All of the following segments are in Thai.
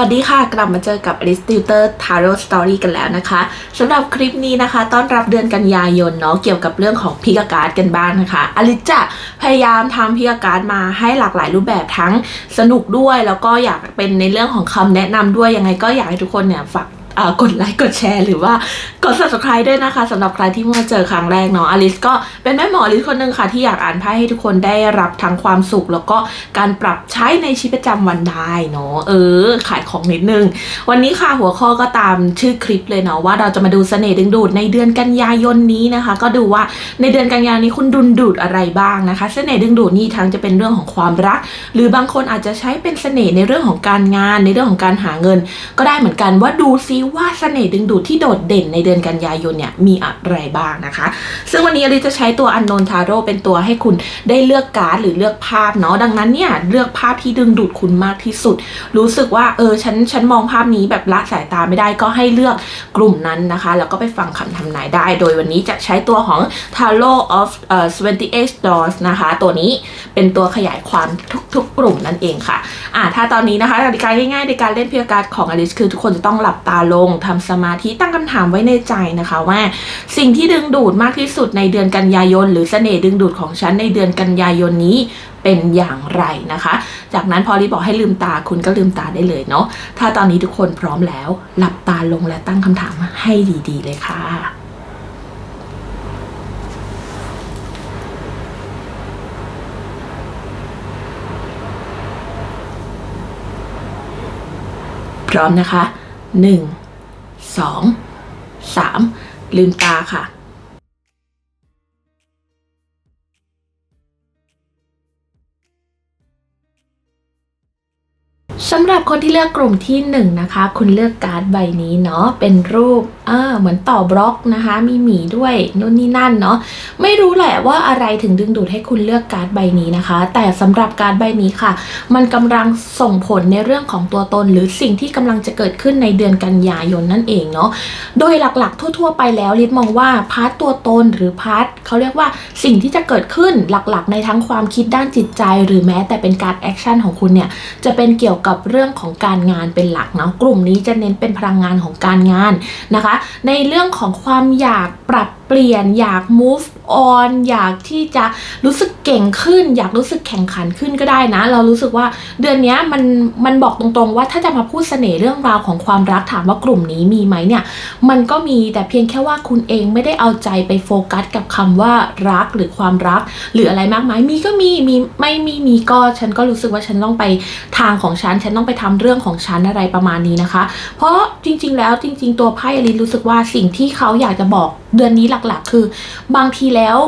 วัสดีค่ะ กลับมาเจอกับ Alice Tutor Tarot Story กันแล้วนะคะสำหรับคลิปนี้นะคะ ต้อนรับเดือนกันยายนเนาะเกี่ยวกับเรื่องของพิกาการ์ดกันบ้างนะคะอลิซจะพยายามทำพิกาการ์ดมาให้หลากหลายรูปแบบทั้งสนุกด้วย แล้วก็อยากเป็นในเรื่องของคำแนะนำด้วยยังไงก็อยากให้ทุกคนเนี่ยฝาก กดไลค์กดแชร์หรือว่ากด subscribe ด้วยนะคะสำหรับใครที่มาเจอครั้งแรกเนาะอลิสก็เป็นแม่หมออลิสคนหนึ่งค่ะที่อยากอ่านไพ่ให้ทุกคนได้รับทั้งความสุข แล้วก็การปรับใช้ในชีวิตประจำวันได้เนาะเออ ขายของนิดนึง วันนี้ค่ะหัวข้อก็ตามชื่อคลิปเลยเนาะว่าเราจะมาดูเสน่ห์ดึงดูดในเดือนกันยายนนี้นะคะ ก็ดูว่าในเดือนกันยายนนี้คุณดุนดูดอะไรบ้างนะคะ เสน่ห์ดึงดูดนี่ทั้งจะเป็นเรื่องของความรัก หรือบางคนอาจจะใช้เป็นเสน่ห์ในเรื่องของการงาน ในเรื่องของการหาเงิน ก็ได้เหมือนกันว่าดูซิว่าเสน่ห์ดึงดูดที่โดดเด่นในเดือนกันยายนเนี่ยมีอะไรบ้างนะคะ ซึ่งวันนี้อลิจะใช้ตัวอันนนทาโร่เป็นตัวให้คุณได้เลือกการ์ดหรือเลือกภาพเนาะดังนั้นเนี่ยเลือกภาพที่ดึงดูดคุณมากที่สุด รู้สึกว่าเออฉันฉันมองภาพนี้แบบละสายตาไม่ได้ก็ให้เลือกกลุ่มนั้นนะคะ แล้วก็ไปฟังคำทำนายได้ โดยวันนี้จะใช้ตัวของ t a r o of เอ่อ28 Doors นะคะ ตัวนี้เป็นตัวขยายความทุกๆกลุ่มนั่นเองค่ะอ่าถ้าตอนนี้นะคะกติกาง่ายๆในการเล่นเพียการ์ดของอลิสคือทุกคนจะต้องหลับตาลงทำสมาธิตั้งคำถามไว้ในใจนะคะว่า สิ่งที่ดึงดูดมากที่สุดในเดือนกันยายน หรือเสน่ห์ดึงดูดของฉันในเดือนกันยายนนี้เป็นอย่างไรนะคะ จากนั้นพอรีบอกให้ลืมตาคุณก็ลืมตาได้เลยเนาะถ้าตอนนี้ทุกคนพร้อมแล้ว หลับตาลงและตั้งคำถามให้ดีๆเลยค่ะพร้อมนะคะห นึ่งสองสามลืมตาค่ะ สำหรับคนที่เลือกกลุ่มที่1นงนะคะ คุณเลือกการ์ดใบนี้เนาะเป็นรูปเออเหมือนต่อบล็อกนะคะ มีหมีด้วยนู่นนี่นั่นเนาะไม่รู้แหละว่าอะไรถึงดึงดูดให้คุณเลือกการ์ดใบนี้นะคะ แต่สำหรับการ์ดใบนี้ค่ะ มันกำลังส่งผลในเรื่องของตัวตน หรือสิ่งที่กำลังจะเกิดขึ้นในเดือนกันยายนนั่นเองเนาะโดยหลักๆ ทั่ว ๆ ไปแล้วลิศมองว่าพาร์ทตัวตนหรือพาร์ทเขาเรียกว่าสิ่งที่จะเกิดขึ้นหลักๆ ในทั้งความคิดด้านจิตใจ หรือแม้แต่เป็นการแอคชั่นของคุณเนี่ยจะเป็นเกี่ยวกับเรื่องของการงานเป็นหลักเนาะกลุ่มนี้จะเน้นเป็นพลังงานของการงานนะคะ ในเรื่องของความอยากปรับเปลี่ยน อยาก move on อยากที่จะรู้สึกเก่งขึ้น อยากรู้สึกแข่งขันขึ้นก็ได้นะ เรารู้สึกว่าเดือนนี้มันมันบอกตรงๆว่าถ้าจะมาพูดเสน่ห์เรื่องราวของความรักถามว่ากลุ่มนี้มีไหมเนี่ย มันก็มีแต่เพียงแค่ว่าคุณเองไม่ได้เอาใจไปโฟกัสกับคำว่ารักหรือความรัก หรืออะไรมากมายมีก็มีมีไม่มีมีก็ฉันก็รู้สึกว่าฉันต้องไปทางของฉันฉันต้องไปทำเรื่องของฉันอะไรประมาณนี้นะคะ เพราะจริง ๆ แล้วจริง ๆ ตัวไพ่อลินรู้สึกว่าสิ่งที่เขาอยากจะบอก เดือนนี้หลักๆ คือบางทีแล้ว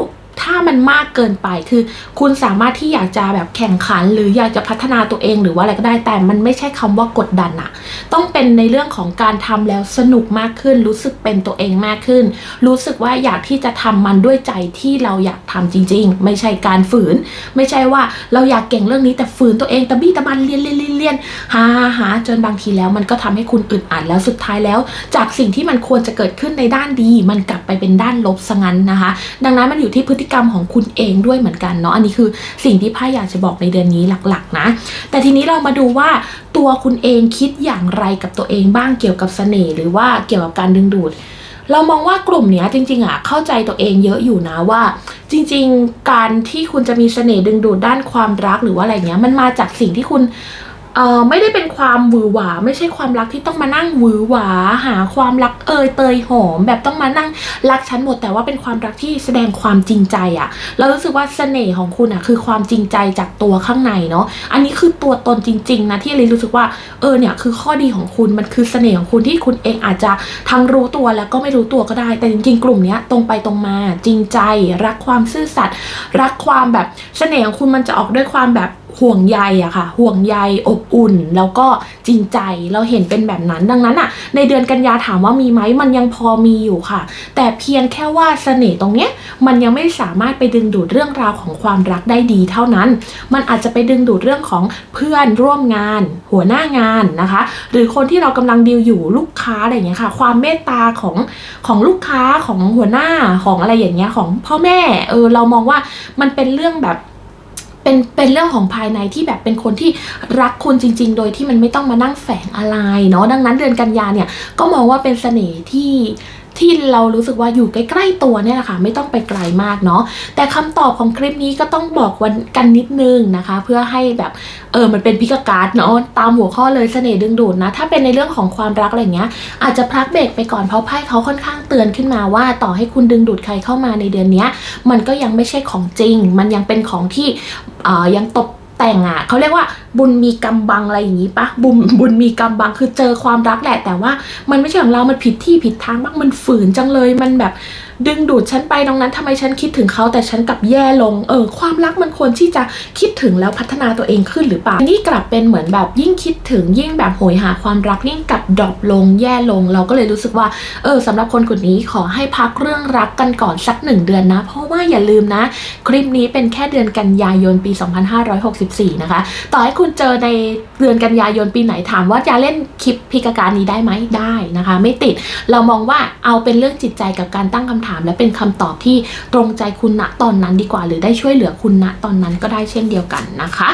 ถ้ามันมากเกินไปคือ คุณสามารถที่อยากจะแบบแข่งขัน หรืออยากจะพัฒนาตัวเองหรือว่าอะไรก็ได้แต่มันไม่ใช่คำว่ากดดันอะต้องเป็นในเรื่องของการทำแล้วสนุกมากขึ้น รู้สึกเป็นตัวเองมากขึ้น รู้สึกว่าอยากที่จะทำมันด้วยใจที่เราอยากทำจริง ๆ ไม่ใช่การฝืน ไม่ใช่ว่าเราอยากเก่งเรื่องนี้แต่ฝืนตัวเองตะบี้ตะบันเรียนเรียนเรียนเรียนหาหาหาจนบางทีแล้วมันก็ทำให้คุณอึดอัดแล้วสุดท้ายแล้ว จากสิ่งที่มันควรจะเกิดขึ้นในด้านดี มันกลับไปเป็นด้านลบซะงั้นนะคะ ดังนั้นมันอยู่ที่พฤติกรรมของคุณเองด้วยเหมือนกันเนาะอันนี้คือสิ่งที่ไพ่อยากจะบอกในเดือนนี้หลักๆนะ แต่ทีนี้เรามาดูว่าตัวคุณเองคิดอย่างไรกับตัวเองบ้างเกี่ยวกับเสน่ห์หรือว่าเกี่ยวกับการดึงดูดเรามองว่ากลุ่มเนี้ยจริงๆอะเข้าใจตัวเองเยอะอยู่นะว่า จริง ๆ การที่คุณจะมีเสน่ห์ดึงดูดด้านความรักหรือว่าอะไรเงี้ยมันมาจากสิ่งที่คุณ เออไม่ได้เป็นความหวือหวา ไม่ใช่ความรักที่ต้องมานั่งหวือหวา หาความรักเอยเตยหอม แบบต้องมานั่งรักฉันหมด แต่ว่าเป็นความรักที่แสดงความจริงใจอะเรารู้สึกว่าเสน่ห์ของคุณอะคือความจริงใจจากตัวข้างในเนาะอันนี้คือตัวตนจริง ๆ นะที่เลยรู้สึกว่าเออเนี่ยคือข้อดีของคุณมันคือเสน่ห์ของคุณที่คุณเองอาจจะทั้งรู้ตัวแล้วก็ไม่รู้ตัวก็ได้ แต่จริงๆกลุ่มเนี้ยตรงไปตรงมาจริงใจ รักความซื่อสัตย์รักความแบบเสน่ห์ของคุณมันจะออกด้วยความแบบ ห่วงใยอะค่ะ ห่วงใยอบอุ่น แล้วก็จริงใจเราเห็นเป็นแบบนั้นดังนั้นอะในเดือนกันยาถามว่ามีไหมมันยังพอมีอยู่ค่ะ แต่เพียงแค่ว่าเสน่ห์ตรงเนี้ยมันยังไม่สามารถไปดึงดูดเรื่องราวของความรักได้ดีเท่านั้น มันอาจจะไปดึงดูดเรื่องของเพื่อนร่วมงาน หัวหน้างานนะคะ หรือคนที่เรากำลังดีลอยู่ลูกค้าอะไรอย่างเงี้ยค่ะ ความเมตตาของของลูกค้าของหัวหน้าของอะไรอย่างเงี้ยของพ่อแม่เออเรามองว่ามันเป็นเรื่องแบบ เป็นเป็นเรื่องของภายในที่แบบเป็นคนที่รักคุณจริง ๆ โดยที่มันไม่ต้องมานั่งแฝงอะไรเนาะดังนั้นเดือนกันยาเนี่ยก็มองว่าเป็นเสน่ห์ที่ ที่เรารู้สึกว่าอยู่ใกล้ๆตัวเนี่ยแหละค่ะไม่ต้องไปไกลมากเนาะแต่คำตอบของคลิปนี้ก็ต้องบอกวันกันนิดนึงนะคะ เพื่อให้แบบเออมันเป็นพิกการ์ดเนาะตามหัวข้อเลยเสน่ห์ดึงดูดนะ ถ้าเป็นในเรื่องของความรักอะไรเงี้ย อาจจะพักเบรกไปก่อนเพราะไพ่เขาค่อนข้างเตือนขึ้นมาว่า ต่อให้คุณดึงดูดใครเข้ามาในเดือนนี้มันก็ยังไม่ใช่ของจริง มันยังเป็นของที่อ่อยังตก แต่งอะเขาเรียกว่าบุญมีกำบังอะไรอย่างนี้ปะบุญบุญมีกำบังคือเจอความรักแหละ แต่ว่ามันไม่ใช่ของเรา มันผิดที่ผิดทางบ้างมันฝืนจังเลยมันแบบ ดึงดูดฉันไปตรงนั้นทำไมฉันคิดถึงเขาแต่ฉันกลับแย่ลงเออความรักมันควรที่จะคิดถึงแล้วพัฒนาตัวเองขึ้นหรือเปล่านี่กลับเป็นเหมือนแบบยิ่งคิดถึงยิ่งแบบโหยหาความรักยิ่งกลับดรอปลงแย่ลง เราก็เลยรู้สึกว่าเออสำหรับคนกลุ่มนี้ขอให้พักเรื่องรักกันก่อนสักหนึ่งเดือนนะ เพราะว่าอย่าลืมนะ คลิปนี้เป็นแค่เดือนกันยายนปี 2564 นะคะ ต่อให้คุณเจอในเดือนกันยายนปีไหนถามว่าจะเล่นคลิปพิกาการนี้ได้ไหมได้นะคะ ไม่ติดเรามองว่าเอาเป็นเรื่องจิตใจกับการตั้งคำถามและเป็นคำตอบที่ตรงใจคุณณตอนนั้นดีกว่า หรือได้ช่วยเหลือคุณณตอนนั้นก็ได้เช่นเดียวกันนะคะ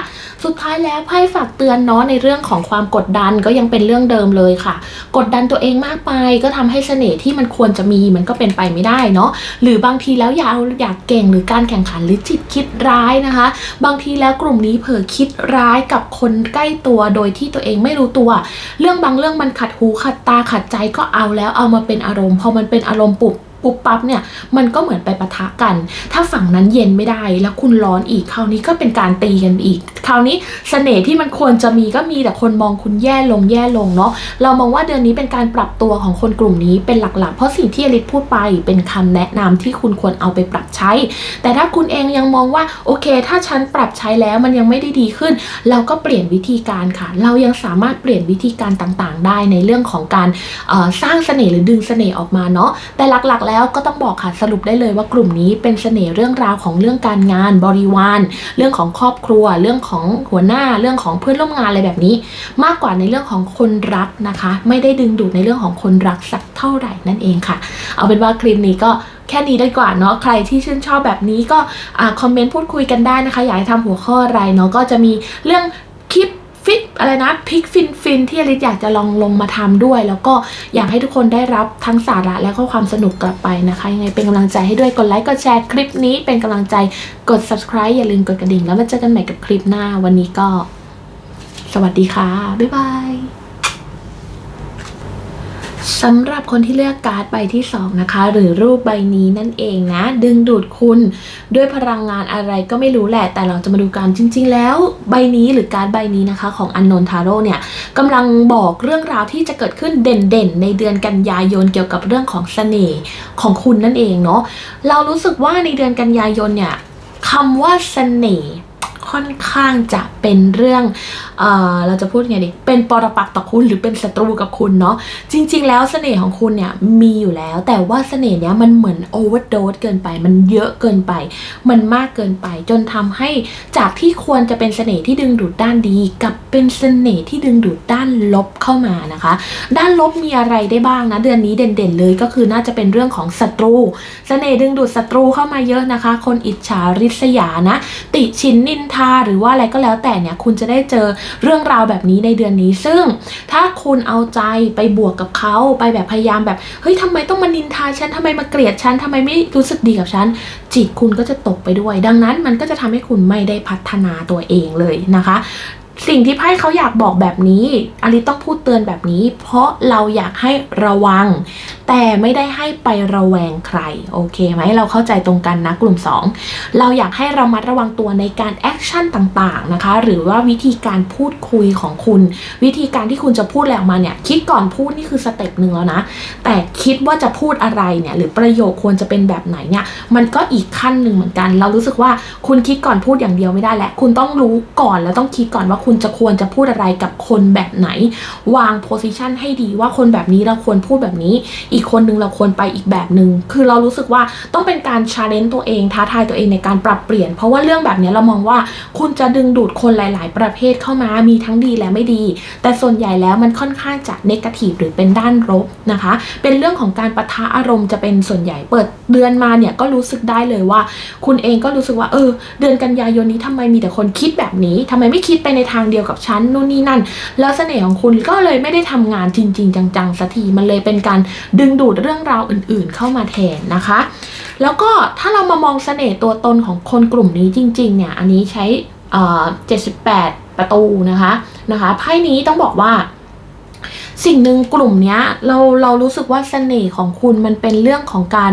สุดท้ายแล้วไพ่ฝากเตือนเนาะในเรื่องของความกดดันก็ยังเป็นเรื่องเดิมเลยค่ะ กดดันตัวเองมากไปก็ทำให้เสน่ห์ที่มันควรจะมีมันก็เป็นไปไม่ได้เนาะหรือบางทีแล้วอยากอาอยากเก่งหรือการแข่งขันหรือจิตคิดร้ายนะคะ บางทีแล้วกลุ่มนี้เผลอคิดร้ายกับคนใกล้ตัวโดยที่ตัวเองไม่รู้ตัว เรื่องบางเรื่องมันขัดหูขัดตาขัดใจก็เอาแล้วเอามาเป็นอารมณ์พอมันเป็นอารมณ์ปุบ ปุ๊บปั๊บเนี่ยมันก็เหมือนไปปะทะกัน ถ้าฝั่งนั้นเย็นไม่ได้แล้วคุณร้อนอีกคราวนี้ก็เป็นการตีกันอีกคราวนี้เสน่ห์ที่มันควรจะมีก็มีแต่คนมองคุณแย่ลงแย่ลงเนาะเรามองว่าเดือนนี้เป็นการปรับตัวของคนกลุ่มนี้เป็นหลักๆ เพราะสิ่งที่อลิศพูดไปเป็นคำแนะนำที่คุณควรเอาไปปรับใช้ แต่ถ้าคุณเองยังมองว่าโอเค ถ้าฉันปรับใช้แล้วมันยังไม่ได้ดีขึ้น เราก็เปลี่ยนวิธีการค่ะ เรายังสามารถเปลี่ยนวิธีการต่างๆ ได้ในเรื่องของการสร้างเสน่ห์หรือดึงเสน่ห์ออกมาเนาะแต่หลักๆ แล้วก็ต้องบอกค่ะสรุปได้เลยว่ากลุ่มนี้เป็นเสน่ห์เรื่องราวของเรื่องการงานบริวาร เรื่องของครอบครัวเรื่องของหัวหน้าเรื่องของเพื่อนร่วมงานอะไรแบบนี้ มากกว่าในเรื่องของคนรักนะคะ ไม่ได้ดึงดูดในเรื่องของคนรักสักเท่าไหร่นั่นเองค่ะ เอาเป็นว่าคลิปนี้ก็แค่นี้ได้กว่าเนาะใครที่ชื่นชอบแบบนี้ก็อคอมเมนต์พูดคุยกันได้นะคะ อยากให้ทำหัวข้ออะไรเนาะก็จะมีเรื่อง ฟิตอะไรนะพิกฟินฟินที่อลิซอยากจะลองลงมาทำด้วย แล้วก็อยากให้ทุกคนได้รับทั้งสาระและก็ความสนุกกลับไปนะคะ ยังไงเป็นกำลังใจให้ด้วยกดไลค์กดแชร์คลิปนี้เป็นกำลังใจกด subscribe อย่าลืมกดกระดิ่ง แล้วมาเจอกันใหม่กับคลิปหน้าวันนี้ก็ สวัสดีค่ะ บ๊ายบาย สำหรับคนที่เลือกการ์ดใบที่2นะคะหรือรูปใบนี้นั่นเองนะ ดึงดูดคุณด้วยพลังงานอะไรก็ไม่รู้แหละ แต่เราจะมาดูกันจริง ๆ แล้วใบนี้หรือการ์ดใบนี้นะคะ ของอันนนทาโร่เนี่ยกำลังบอกเรื่องราวที่จะเกิดขึ้นเด่นๆ ในเดือนกันยายนเกี่ยวกับเรื่องของเสน่ห์ของคุณนั่นเองเนาะเรารู้สึกว่าในเดือนกันยายนเนี่ยคำว่าเสน่ห์ ค่อนข้างจะเป็นเรื่องเออเราจะพูดไงดีเป็นปรปักษ์ต่อคุณหรือเป็นศัตรูกับคุณเนาะจริง ๆ แล้วเสน่ห์ของคุณเนี่ยมีอยู่แล้ว แต่ว่าเสน่ห์เนี้ยมันเหมือนโอเวอร์โดสเกินไป มันเยอะเกินไป มันมากเกินไป จนทำให้จากที่ควรจะเป็นเสน่ห์ที่ดึงดูดด้านดีกลับเป็นเสน่ห์ที่ดึงดูดด้านลบเข้ามานะคะ ด้านลบมีอะไรได้บ้างนะเดือนนี้เด่นๆเลยก็คือน่าจะเป็นเรื่องของศัตรูเสน่ห์ดึงดูดศัตรูเข้ามาเยอะนะคะ คนอิจฉาริษยานะ ติชินนินทาหรือว่าอะไรก็แล้วแต่เนี่ยคุณจะได้เจอเรื่องราวแบบนี้ในเดือนนี้ ซึ่งถ้าคุณเอาใจไปบวกกับเขาไปแบบพยายามแบบเฮ้ยทำไมต้องมานินทาฉันทำไมมาเกลียดฉันทำไมไม่รู้สึกดีกับฉันจิตคุณก็จะตกไปด้วย ดังนั้นมันก็จะทำให้คุณไม่ได้พัฒนาตัวเองเลยนะคะ สิ่งที่ไพ่เขาอยากบอกแบบนี้อลิต้องพูดเตือนแบบนี้ เพราะเราอยากให้ระวัง แต่ไม่ได้ให้ไประแวงใคร โอเคไหมเราเข้าใจตรงกันนะกลุ่ม 2 เราอยากให้ระมัดระวังตัวในการแอคชั่นต่างๆนะคะ หรือว่าวิธีการพูดคุยของคุณ วิธีการที่คุณจะพูดอะไรออกมาเนี่ย คิดก่อนพูดนี่คือสเต็ปหนึ่งแล้วนะ แต่คิดว่าจะพูดอะไรเนี่ยหรือประโยคควรจะเป็นแบบไหนเนี่ยมันก็อีกขั้นหนึ่งเหมือนกัน เรารู้สึกว่าคุณคิดก่อนพูดอย่างเดียวไม่ได้แหละ คุณต้องรู้ก่อนแล้วต้องคิดก่อนว่าคุณคุณจะควรจะพูดอะไรกับคนแบบไหน วางโพสิชันให้ดีว่าคนแบบนี้เราควรพูดแบบนี้ อีกคนนึงเราควรไปอีกแบบหนึ่งคือเรารู้สึกว่าต้องเป็นการชาเลนจ์ตัวเองท้าทายตัวเองในการปรับเปลี่ยน เพราะว่าเรื่องแบบนี้เรามองว่าคุณจะดึงดูดคนหลาย ๆ ประเภทเข้ามามีทั้งดีและไม่ดี แต่ส่วนใหญ่แล้วมันค่อนข้างจะเนกาทีฟหรือเป็นด้านลบนะคะ เป็นเรื่องของการปะทะอารมณ์จะเป็นส่วนใหญ่เปิดเดือนมาเนี่ยก็รู้สึกได้เลยว่า คุณเองก็รู้สึกว่าเออ เดือนกันยายนนี้ทำไมมีแต่คนคิดแบบนี้ทำไมไม่คิดไปในทางเดียวกับฉันนู่นนี่นั่น แล้วเสน่ห์ของคุณก็เลยไม่ได้ทำงานจริง ๆ จังๆสักทีมันเลยเป็นการดึงดูดเรื่องราวอื่น ๆ เข้ามาแทนนะคะ แล้วก็ถ้าเรามามองเสน่ห์ตัวตนของคนกลุ่มนี้จริง ๆ เนี่ยอันนี้ใช้เอ่อ78ประตูนะคะนะคะไพ่นี้ต้องบอกว่าสิ่งหนึ่งกลุ่มนี้เราเรารู้สึกว่าเสน่ห์ของคุณมันเป็นเรื่องของการ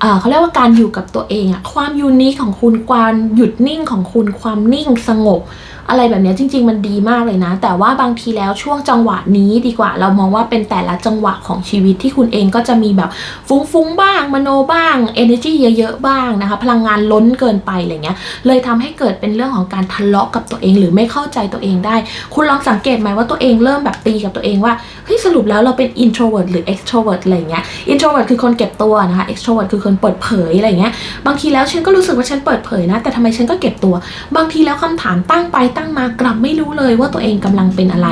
เอ่อเขาเรียกว่าการอยู่กับตัวเองอะความยูนิคของคุณความหยุดนิ่งของคุณความนิ่งสงบ อะไรแบบนี้จริง ๆ มันดีมากเลยนะ แต่ว่าบางทีแล้วช่วงจังหวะนี้ดีกว่า เรามองว่าเป็นแต่ละจังหวะของชีวิตที่คุณเองก็จะมีแบบฟุ้งๆบ้าง มโนบ้าง energy เยอะๆบ้างนะคะ พลังงานล้นเกินไปอะไรเงี้ย เลยทำให้เกิดเป็นเรื่องของการทะเลาะกับตัวเองหรือไม่เข้าใจตัวเองได้ คุณลองสังเกตไหมว่าตัวเองเริ่มแบบตีกับตัวเองว่าเฮ้ยสรุปแล้วเราเป็น introvert หรือ extrovert อะไรเงี้ย introvert คือคนเก็บตัวนะคะ extrovert คือคนเปิดเผยอะไรเงี้ย บางทีแล้วฉันก็รู้สึกว่าฉันเปิดเผยนะ แต่ทำไมฉันก็เก็บตัว บางทีแล้วคำถามตั้งไปตั้งมากลับไม่รู้เลยว่าตัวเองกำลังเป็นอะไร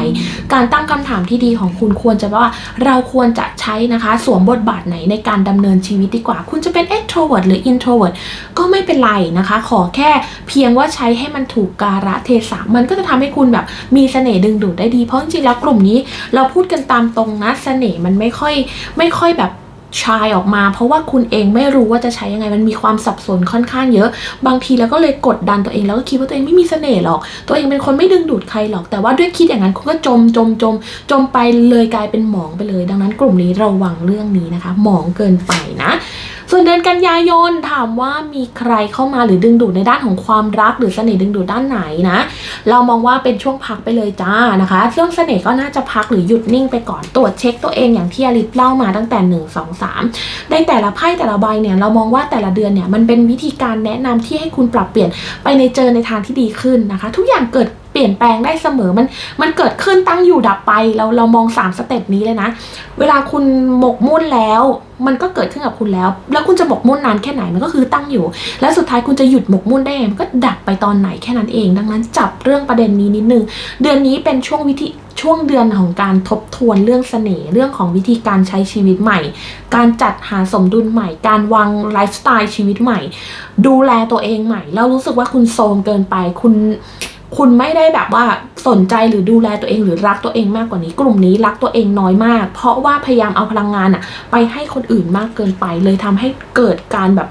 การตั้งคำถามที่ดีของคุณควรจะว่าเราควรจะใช้นะคะสวมบทบาทไหนในการดำเนินชีวิตดีกว่า คุณจะเป็น extrovert หรือ introvert ก็ไม่เป็นไรนะคะ ขอแค่เพียงว่าใช้ให้มันถูกกาละเทศะมันก็จะทำให้คุณแบบมีเสน่ห์ดึงดูดได้ดีเพราะจริงๆแล้วกลุ่มนี้ เราพูดกันตามตรงนะเสน่ห์มันไม่ค่อยไม่ค่อยแบบ ชายออกมา เพราะว่าคุณเองไม่รู้ว่าจะใช้ยังไงมันมีความสับสนค่อนข้างเยอะ บางทีแล้วก็เลยกดดันตัวเองแล้วก็คิดว่าตัวเองไม่มีเสน่ห์หรอก ตัวเองเป็นคนไม่ดึงดูดใครหรอก แต่ว่าด้วยคิดอย่างนั้นคุณก็จมจมจมจมไปเลยกลายเป็นหมองไปเลย ดังนั้นกลุ่มนี้ระวังเรื่องนี้นะคะ หมองเกินไปนะ ส่วนเดือนกันยายนถามว่ามีใครเข้ามาหรือดึงดูดในด้านของความรัก หรือเสน่ห์ดึงดูดด้านไหนนะ เรามองว่าเป็นช่วงพักไปเลยจ้านะคะ เรื่องเสน่ห์ก็น่าจะพักหรือหยุดนิ่งไปก่อนตรวจเช็คตัวเองอย่างที่อลิศเล่ามาตั้งแต่ 1 2 3 ในแต่ละไพ่แต่ละใบเนี่ยเรามองว่าแต่ละเดือนเนี่ยมันเป็นวิธีการแนะนำที่ให้คุณปรับเปลี่ยนไปในเจอในทางที่ดีขึ้นนะคะ ทุกอย่างเกิดเปลี่ยนแปลงได้เสมอมันมันเกิดขึ้นตั้งอยู่ดับไป เราเรามองสามสเต็ปนี้เลยนะ เวลาคุณหมกมุ่นแล้ว มันก็เกิดขึ้นกับคุณแล้ว แล้วคุณจะหมกมุ่นนานแค่ไหนมันก็คือตั้งอยู่ แล้วสุดท้ายคุณจะหยุดหมกมุ่นได้ไงมันก็ดับไปตอนไหนแค่นั้นเอง ดังนั้นจับเรื่องประเด็นนี้นิดนึง เดือนนี้เป็นช่วงวิธีช่วงเดือนของการทบทวนเรื่องเสน่ห์เรื่องของวิธีการใช้ชีวิตใหม่ การจัดหาสมดุลใหม่ การวางไลฟ์สไตล์ชีวิตใหม่ ดูแลตัวเองใหม่ แล้วรู้สึกว่าคุณโซมเกินไปคุณ คุณไม่ได้แบบว่าสนใจหรือดูแลตัวเองหรือรักตัวเองมากกว่านี้ กลุ่มนี้รักตัวเองน้อยมาก เพราะว่าพยายามเอาพลังงานอะไปให้คนอื่นมากเกินไป เลยทำให้เกิดการแบบ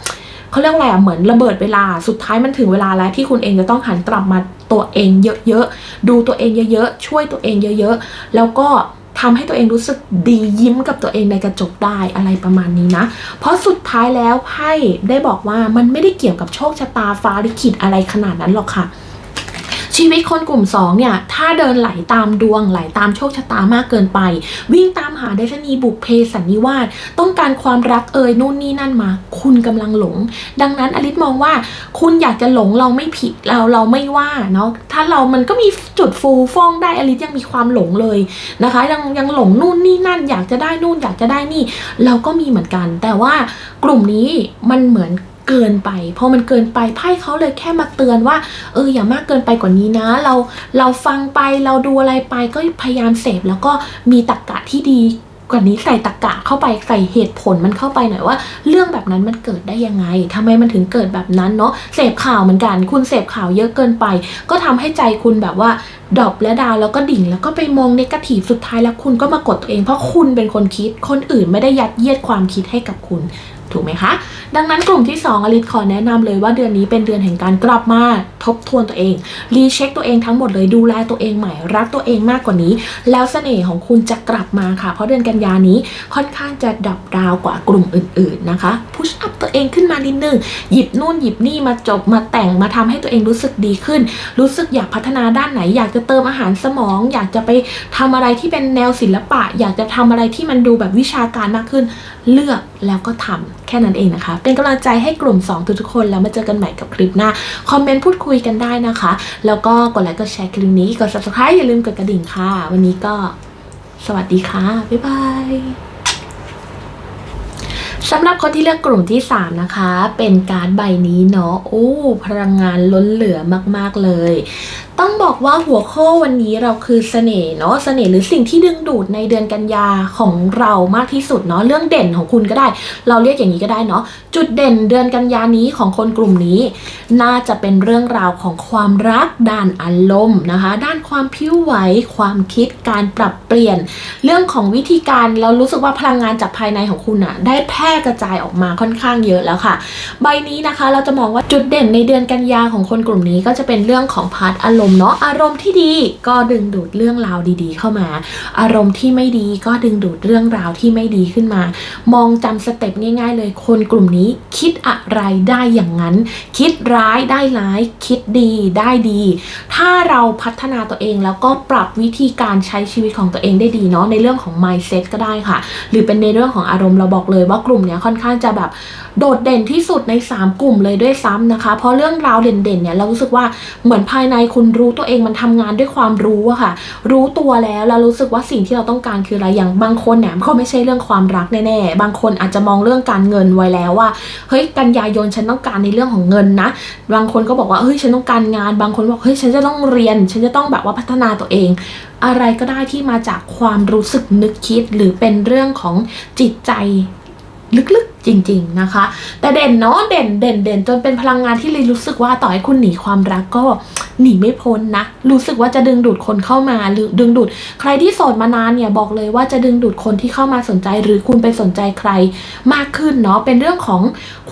เขาเรียกอะไรอะเหมือนระเบิดเวลาสุดท้ายมันถึงเวลาแล้วที่คุณเองจะต้องหันกลับมาตัวเองเยอะๆดูตัวเองเยอะๆช่วยตัวเองเยอะ ๆ แล้วก็ทำให้ตัวเองรู้สึกดียิ้มกับตัวเองในกระจกได้อะไรประมาณนี้นะ เพราะสุดท้ายแล้วไพ่ได้บอกว่ามันไม่ได้เกี่ยวกับโชคชะตาฟ้าลิขิตอะไรขนาดนั้นหรอกค่ะ ชีวิตคนกลุ่มสองเนี่ยถ้าเดินไหลตามดวงไหลตามโชคชะตามากเกินไป วิ่งตามหาเดชนีบุพเพสันนิวาสต้องการความรักเอ่ยนู่นนี่นั่นมา คุณกำลังหลง ดังนั้นอลิศมองว่าคุณอยากจะหลงเราไม่ผิดเราเราไม่ว่าเนาะถ้าเรามันก็มีจุดฟูฟ่องได้อลิศยังมีความหลงเลยนะคะ ยังยังหลงนู่นนี่นั่น อยากจะได้นู่นอยากจะได้นี่ เราก็มีเหมือนกัน แต่ว่ากลุ่มนี้มันเหมือน เกินไปพอมันเกินไปไพ่เขาเลยแค่มาเตือนว่า เอออย่ามากเกินไปกว่านี้นะ เราเราฟังไปเราดูอะไรไปก็พยายามเสพแล้วก็มีตรกกะที่ดีกว่านี้ใส่ตรกกะเข้าไปใส่เหตุผลมันเข้าไปหน่อยว่า เรื่องแบบนั้นมันเกิดได้ยังไงทำไมมันถึงเกิดแบบนั้นเนาะเสพข่าวเหมือนกัน คุณเสพข่าวเยอะเกินไป ก็ทำให้ใจคุณแบบว่าดรอปและดาวแล้วก็ดิ่งแล้วก็ไปมองเนกาทีฟสุดท้ายแล้วคุณก็มากดตัวเองเพราะคุณเป็นคนคิดคนอื่นไม่ได้ยัดเยียดความคิดให้กับคุณ ถูกไหมคะ ดังนั้นกลุ่มที่ 2 อลิศขอแนะนำเลยว่าเดือนนี้เป็นเดือนแห่งการกลับมาทบทวนตัวเอง รีเช็คตัวเองทั้งหมดเลยดูแลตัวเองใหม่รักตัวเองมากกว่านี้ แล้วเสน่ห์ของคุณจะกลับมาค่ะ เพราะเดือนกันยานี้ค่อนข้างจะดับดาวกว่ากลุ่มอื่น ๆนะคะพุชอัพตัวเองขึ้นมานิดนึงหยิบนู่นหยิบนี่มาจบมาแต่งมาทำให้ตัวเองรู้สึกดีขึ้น รู้สึกอยากพัฒนาด้านไหน อยากจะเติมอาหารสมอง อยากจะไปทำอะไรที่เป็นแนวศิลปะ อยากจะทำอะไรที่มันดูแบบวิชาการมากขึ้น เลือกแล้วก็ทำแค่นั้นเองนะคะ เป็นกำลังใจให้กลุ่ม 2 ทุกๆคน แล้วมาเจอกันใหม่กับคลิปหน้า คอมเมนต์พูดคุยกันได้นะคะ แล้วก็กดไลค์กดแชร์คลิปนี้กด subscribe อย่าลืมกดกระดิ่งค่ะ วันนี้ก็สวัสดีค่ะ บ๊ายบาย สำหรับคนที่เลือกกลุ่มที่ 3 นะคะ เป็นการใบนี้เนาะโอ้พลังงานล้นเหลือมาก ๆ เลย ต้องบอกว่าหัวข้อวันนี้เราคือเสน่ห์เนาะเสน่ห์หรือสิ่งที่ดึงดูดในเดือนกันยาของเรามากที่สุดเนาะเรื่องเด่นของคุณก็ได้ เราเรียกอย่างนี้ก็ได้เนาะจุดเด่นเดือนกันยานี้ของคนกลุ่มนี้ น่าจะเป็นเรื่องราวของความรักด้านอารมณ์นะคะ ด้านความผิวไหวความคิดการปรับเปลี่ยน เรื่องของวิธีการเรารู้สึกว่าพลังงานจากภายในของคุณอะได้แพร่ร่กระจายออกมาค่อนข้างเยอะแล้วค่ะ ใบนี้นะคะเราจะมองว่าจุดเด่นในเดือนกันยาของคนกลุ่มนี้ก็จะเป็นเรื่องของพาร์ทอารมณ์เนาะอารมณ์ที่ดีก็ดึงดูดเรื่องราวดีๆ เข้ามา อารมณ์ที่ไม่ดีก็ดึงดูดเรื่องราวที่ไม่ดีขึ้นมา มองจำสเต็ปง่าย ๆ เลย คนกลุ่มนี้คิดอะไรได้อย่างนั้น คิดร้ายได้ร้าย คิดดีได้ดี ถ้าเราพัฒนาตัวเองแล้วก็ปรับวิธีการใช้ชีวิตของตัวเองได้ดีเนาะในเรื่องของ mindset ก็ได้ค่ะ หรือเป็นในเรื่องของอารมณ์เราบอกเลยว่ากลุ่มเนี้ยค่อนข้างจะแบบโดดเด่นที่สุดใน 3 กลุ่มเลยด้วยซ้ำนะคะ เพราะเรื่องราวเด่นๆเนี่ยเรารู้สึกว่าเหมือนภายในคุณรู้ตัวเองมันทำงานด้วยความรู้อะค่ะ รู้ตัวแล้วแล้วรู้สึกว่าสิ่งที่เราต้องการคืออะไรอย่างบางคนเนี่ยก็ไม่ใช่เรื่องความรักแน่ๆบางคนอาจจะมองเรื่องการเงินไว้แล้วว่าเฮ้ยกันยายนฉันต้องการในเรื่องของเงินนะ บางคนก็บอกว่าเฮ้ยฉันต้องการงาน บางคนบอกเฮ้ยฉันจะต้องเรียน ฉันจะต้องแบบว่าพัฒนาตัวเอง อะไรก็ได้ที่มาจากความรู้สึกนึกคิดหรือเป็นเรื่องของจิตใจ ลึกๆจริง ๆนะคะ แต่เด่นเนาะเด่นเด่นเด่นจนเป็นพลังงานที่ลยรู้สึกว่าต่อให้คุณหนีความรักก็หนีไม่พ้นนะ รู้สึกว่าจะดึงดูดคนเข้ามาหรือดึงดูด ใครที่โสดมานานเนี่ยบอกเลยว่าจะดึงดูดคนที่เข้ามาสนใจ หรือคุณไปสนใจใครมากขึ้นเนาะเป็นเรื่องของ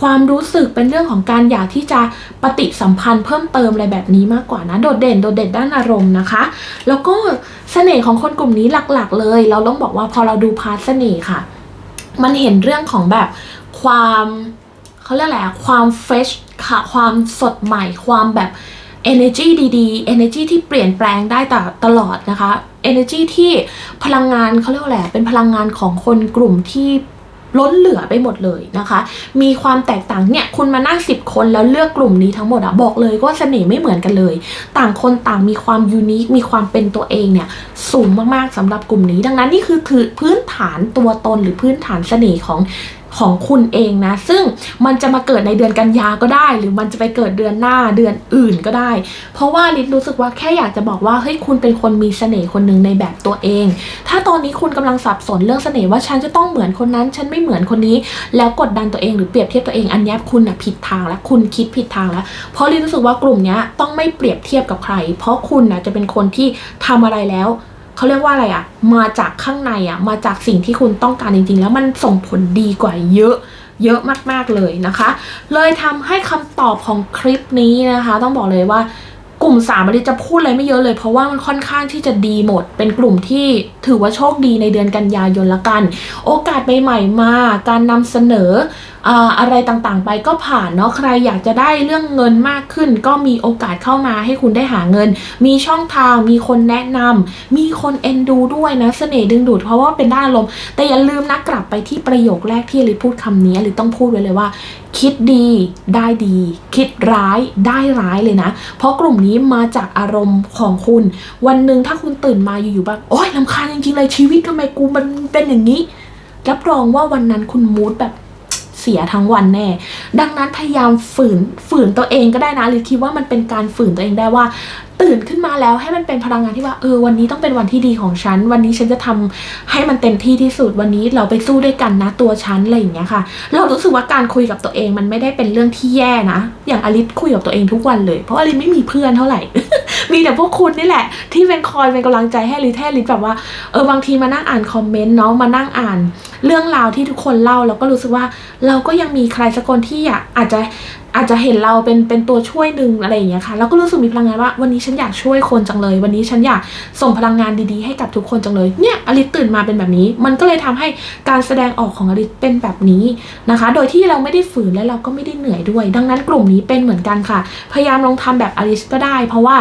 ความรู้สึกเป็นเรื่องของการอยากที่จะปฏิสัมพันธ์เพิ่มเติมอะไรแบบนี้มากกว่านะโดดเด่นโดดเด่นด้านอารมณ์นะคะ แล้วก็เสน่ห์ของคนกลุ่มนี้หลักๆ เลย เราต้องบอกว่าพอเราดูพาร์ทเสน่ห์ค่ะ มันเห็นเรื่องของแบบความเขาเรียกอะไรอะความเฟชค่ะ ความสดใหม่ ความแบบ energy ดีๆ energy ที่เปลี่ยนแปลงได้ตตลอดนะคะ energy ที่พลังงานเขาเรียกว่าอะไรอะเป็นพลังงานของคนกลุ่มที่ ล้นเหลือไปหมดเลยนะคะ มีความแตกต่างเนี่ยคุณมานั่งสิบคนแล้วเลือกกลุ่มนี้ทั้งหมดอะบอกเลยว่าเสน่ห์ไม่เหมือนกันเลย ต่างคนต่างมีความยูนิคมีความเป็นตัวเองเนี่ยสูงมากๆสำหรับกลุ่มนี้ ดังนั้นนี่คือคือพื้นฐานตัวตนหรือพื้นฐานเสน่ห์ของ ของคุณเองนะ ซึ่งมันจะมาเกิดในเดือนกันยาก็ได้ หรือมันจะไปเกิดเดือนหน้าเดือนอื่นก็ได้ เพราะว่าลิศรู้สึกว่าแค่อยากจะบอกว่าเฮ้ยคุณเป็นคนมีเสน่ห์คนหนึ่งในแบบตัวเอง ถ้าตอนนี้คุณกำลังสับสนเรื่องเสน่ห์ว่าฉันจะต้องเหมือนคนนั้น ฉันไม่เหมือนคนนี้ แล้วกดดันตัวเองหรือเปรียบเทียบตัวเองอันนี้คุณน่ะผิดทางแล้วคุณคิดผิดทางแล้ว เพราะลิศรู้สึกว่ากลุ่มนี้ต้องไม่เปรียบเทียบกับใคร เพราะคุณน่ะจะเป็นคนที่ทำอะไรแล้ว เขาเรียกว่าอะไรอะมาจากข้างในอะมาจากสิ่งที่คุณต้องการจริง ๆ แล้วมันส่งผลดีกว่าเยอะเยอะมากๆเลยนะคะ เลยทำให้คำตอบของคลิปนี้นะคะ ต้องบอกเลยว่า กลุ่มสามลิจะพูดอะไรไม่เยอะเลย เพราะว่ามันค่อนข้างที่จะดีหมด เป็นกลุ่มที่ถือว่าโชคดีในเดือนกันยายนละกัน โอกาสใหม่ๆมา การนำเสนออะไรต่างๆ ไปก็ผ่านเนาะใครอยากจะได้เรื่องเงินมากขึ้น ก็มีโอกาสเข้ามาให้คุณได้หาเงิน มีช่องทางมีคนแนะนำมีคนเอ็นดูด้วยนะเสน่ห์ดึงดูดเพราะว่าเป็นด้านอารมณ์แต่อย่าลืมนะกลับไปที่ประโยคแรกที่ลิพูดคำนี้ลิต้องพูดไว้เลยว่า คิดดีได้ดี คิดร้ายได้ร้ายเลยนะ เพราะกลุ่มนี้มาจากอารมณ์ของคุณ วันหนึ่งถ้าคุณตื่นมาอยู่ๆแบบโอ๊ยลำคาญจริงๆเลยชีวิตทำไมกูมันเป็นอย่างนี้ รับรองว่าวันนั้นคุณมูดแบบ เสียทั้งวันแน่ ดังนั้นพยายามฝืนฝืนตัวเองก็ได้นะหรือคิดว่ามันเป็นการฝืนตัวเองได้ว่า ตื่นขึ้นมาแล้วให้มันเป็นพลังงานที่ว่าเออวันนี้ต้องเป็นวันที่ดีของฉัน วันนี้ฉันจะทำให้มันเต็มที่ที่สุดวันนี้เราไปสู้ด้วยกันนะตัวฉันอะไรอย่างเงี้ยค่ะ เรารู้สึกว่าการคุยกับตัวเองมันไม่ได้เป็นเรื่องที่แย่นะ อย่างอลิสคุยกับตัวเองทุกวันเลย เพราะอลิสไม่มีเพื่อนเท่าไหร่ มีแต่พวกคุณนี่แหละ ที่เป็นคอยเป็นกำลังใจให้ลิสให้ลิสแบบว่าเออบางทีมานั่งอ่านคอมเมนต์เนาะมานั่งอ่าน เรื่องราวที่ทุกคนเล่าเราก็รู้สึกว่าเราก็ยังมีใครสักคนที่อยากอาจจะอาจจะเห็นเราเป็นเป็นตัวช่วยหนึ่งอะไรอย่างเงี้ยค่ะเราก็รู้สึกมีพลังงานว่าวันนี้ฉันอยากช่วยคนจังเลย วันนี้ฉันอยากส่งพลังงานดีๆให้กับทุกคนจังเลยเนี่ยอลิสตื่นมาเป็นแบบนี้ มันก็เลยทำให้การแสดงออกของอลิสเป็นแบบนี้นะคะ โดยที่เราไม่ได้ฝืนและเราก็ไม่ได้เหนื่อยด้วย ดังนั้นกลุ่มนี้เป็นเหมือนกันค่ะ พยายามลองทำแบบอลิสก็ได้ เพราะว่า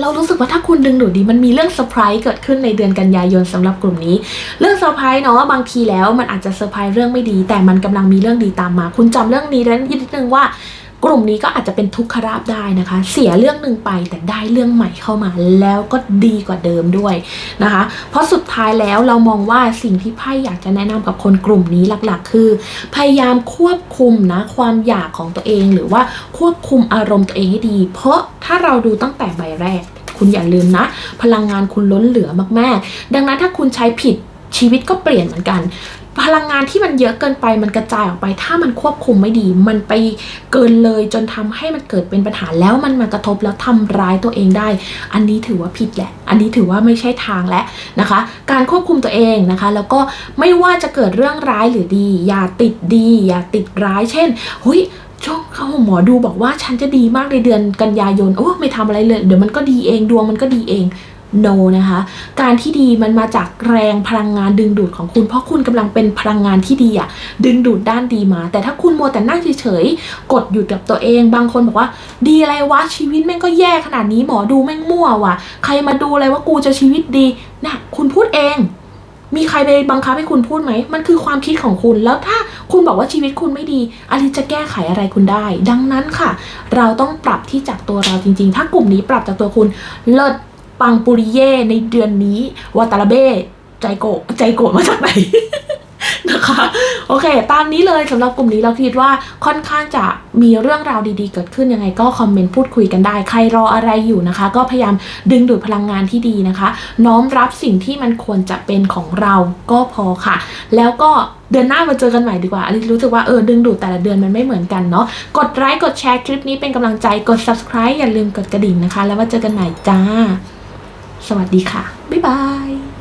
เรารู้สึกว่าถ้าคุณดึงดูดดีมันมีเรื่องเซอร์ไพรส์เกิดขึ้นในเดือนกันยายนสำหรับกลุ่มนี้ เรื่องเซอร์ไพรส์เนาะบางทีแล้วมันอาจจะเซอร์ไพรส์เรื่องไม่ดี แต่มันกำลังมีเรื่องดีตามมา คุณจำเรื่องนี้ได้นิดนึงว่า กลุ่มนี้ก็อาจจะเป็นทุกขราบได้นะคะ เสียเรื่องหนึ่งไปแต่ได้เรื่องใหม่เข้ามาแล้วก็ดีกว่าเดิมด้วยนะคะ เพราะสุดท้ายแล้วเรามองว่าสิ่งที่ไพ่อยากจะแนะนำกับคนกลุ่มนี้หลักๆ คือ พยายามควบคุมนะความอยากของตัวเองหรือว่าควบคุมอารมณ์ตัวเองให้ดี เพราะถ้าเราดูตั้งแต่ใบแรก คุณอย่าลืมนะ พลังงานคุณล้นเหลือมากๆ ดังนั้นถ้าคุณใช้ผิดชีวิตก็เปลี่ยนเหมือนกัน พลังงานที่มันเยอะเกินไปมันกระจายออกไป ถ้ามันควบคุมไม่ดี มันไปเกินเลยจนทำให้มันเกิดเป็นปัญหาแล้วมันมากระทบแล้วทำร้ายตัวเองได้ อันนี้ถือว่าผิดแหละ อันนี้ถือว่าไม่ใช่ทางแล้วนะคะ การควบคุมตัวเองนะคะ แล้วก็ไม่ว่าจะเกิดเรื่องร้ายหรือดี อย่าติดดี อย่าติดร้ายเช่นหุยช่วงเขาหมอดูบอกว่าฉันจะดีมากในเดือนกันยายนโอ้ไม่ทำอะไรเลย เดี๋ยวมันก็ดีเองดวงมันก็ดีเอง no นะคะ การที่ดีมันมาจากแรงพลังงานดึงดูดของคุณ เพราะคุณกำลังเป็นพลังงานที่ดีอะดึงดูดด้านดีมา แต่ถ้าคุณมัวแต่นั่งเฉยๆกดอยู่กับตัวเอง บางคนบอกว่า ดีอะไรวะชีวิตแม่งก็แย่ขนาดนี้หมอดูแม่งมั่วว่ะใครมาดูอะไรว่ากูจะชีวิตดีนะคุณพูดเอง มีใครไปบังคับให้คุณพูดไหม มันคือความคิดของคุณแล้วถ้าคุณบอกว่าชีวิตคุณไม่ดีอลิจะแก้ไขอะไรคุณได้ ดังนั้นค่ะ เราต้องปรับที่จากตัวเราจริง ๆ ถ้ากลุ่มนี้ปรับจากตัวคุณเลิศ ปังปุริเย่ในเดือนนี้วาตาลาเบ้ใจโกใจโกมาจากไหนนะคะโอเค ตามนี้เลยสำหรับกลุ่มนี้เราคิดว่าค่อนข้างจะมีเรื่องราวดีๆ เกิดขึ้นยังไงก็คอมเมนต์พูดคุยกันได้ ใครรออะไรอยู่นะคะ ก็พยายามดึงดูดพลังงานที่ดีนะคะ น้อมรับสิ่งที่มันควรจะเป็นของเราก็พอค่ะ แล้วก็เดือนหน้ามาเจอกันใหม่ดีกว่าอลิรู้สึกว่าเออดึงดูดแต่ละเดือนมันไม่เหมือนกันเนาะกดไลค์กดแชร์คลิปนี้เป็นกำลังใจกด subscribe อย่าลืมกดกระดิ่งนะคะ แล้วมาเจอกันใหม่จ้า สวัสดีค่ะ บ๊ายบาย